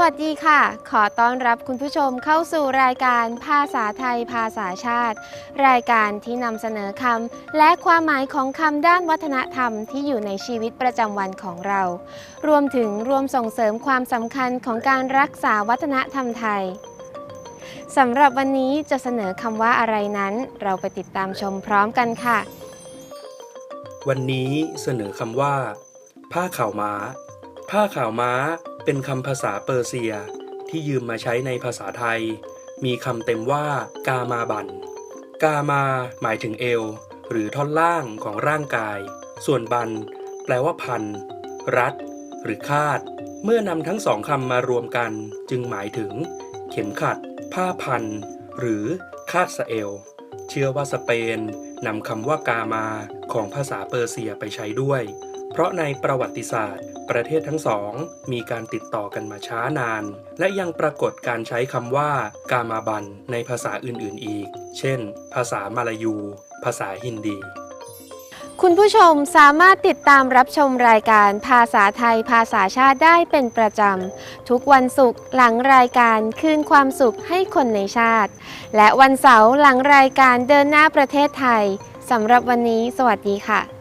วัสดีค่ะ ขอต้อนรับคุณผู้ชมเข้าสู่รายการภาษาไทยภาษาชาติ รายการที่นำเสนอคำและความหมายของคำด้านวัฒนธรรมที่อยู่ในชีวิตประจำวันของเรา รวมถึงรวมส่งเสริมความสำคัญของการรักษาวัฒนธรรมไทยสำหรับวันนี้จะเสนอคำว่าอะไรนั้น เราไปติดตามชมพร้อมกันค่ะ วันนี้เสนอคำว่า ผ้าขาวม้า ผ้าขาวม้าเป็นคำภาษาเปอร์เซียที่ยืมมาใช้ในภาษาไทย มีคำเต็มว่ากามาบัน กามาหมายถึงเอว หรือท่อนล่างของร่างกาย ส่วนบัน แปลว่าพัน รัด หรือคาด เมื่อนำทั้งสองคำมารวมกัน จึงหมายถึง เข็มขัด ผ้าพัน หรือคาดสะเอวเชื่อว่าสเปนนำคำว่ากามาของภาษาเปอร์เซียไปใช้ด้วย เพราะในประวัติศาสตร์ ประเทศทั้งสอง มีการติดต่อกันมาช้านาน และยังปรากฏการใช้คำว่า กามาบัน ในภาษาอื่นๆอีก เช่น ภาษามาลายู ภาษาฮินดี คุณผู้ชมสามารถติดตามรับชมรายการภาษาไทยภาษาชาติได้เป็นประจำ ทุกวันศุกร์หลังรายการคืนความสุขให้คนในชาติ และวันเสาร์หลังรายการเดินหน้าประเทศไทยสำหรับวันนี้ สวัสดีค่ะ